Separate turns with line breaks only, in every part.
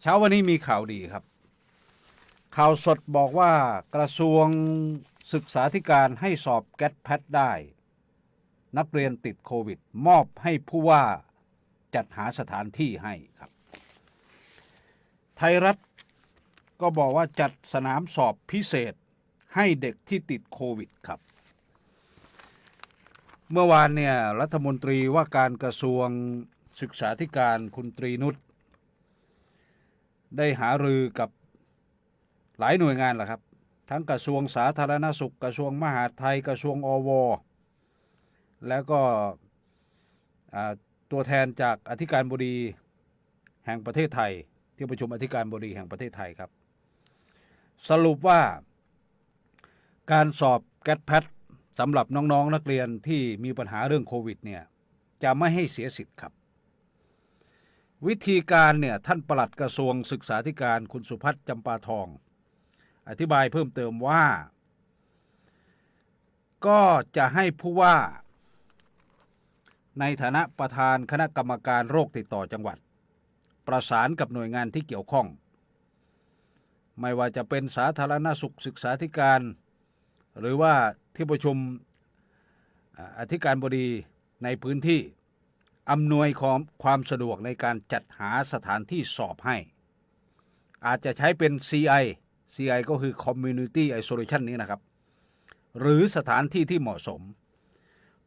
เช้าวันนี้มีข่าวดีครับ ข่าวสดบอกว่ากระทรวงศึกษาธิการให้สอบแก t แพทได้ นักเรียนติดโควิด มอบให้ผู้ว่าจัดหาสถานที่ให้ครับ ไทยรัฐก็บอกว่าจัดสนามสอบพิเศษให้เด็กที่ติดโควิดครับ เมื่อวานเนี่ยรัฐมนตรีว่าการกระทรวงศึกษาธิการคุณตรีนุช ได้หารือกับหลายหน่วยงานแหละครับ ทั้งกระทรวงสาธารณสุข กระทรวงมหาดไทยกระทรวงอว แล้วก็ตัวแทนจากอธิการบดีแห่งประเทศไทย ที่ประชุมอธิการบดีแห่งประเทศไทยครับ สรุปว่าการสอบแก t แพทสำหรับน้องๆนนักเรียนที่มีปัญหาเรื่องโควิดเนี่ยจะไม่ให้เสียสิทธิ์ครับ วิธีการเนี่ยท่านปลัดกระทรวงศึกษาธิการคุณสุพัฒน์จำปาทอง อธิบายเพิ่มเติมว่า ก็จะให้ผู้ว่า ในฐานะประธานคณะกรรมการโรคติดต่อจังหวัด ประสานกับหน่วยงานที่เกี่ยวข้อง ไม่ว่าจะเป็นสาธารณสุขศึกษาธิการ หรือว่าที่ประชุมอ่าอธิการบดีในพื้นที่ อำนวยความความสะดวกในการจัดหาสถานที่สอบให้ อาจจะใช้เป็น CI CI ก็คือ Community Isolation นี้นะครับ หรือสถานที่ที่เหมาะสม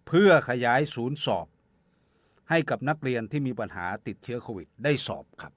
เพื่อขยายศูนย์สอบ ให้กับนักเรียนที่มีปัญหาติดเชื้อโควิดได้สอบครับ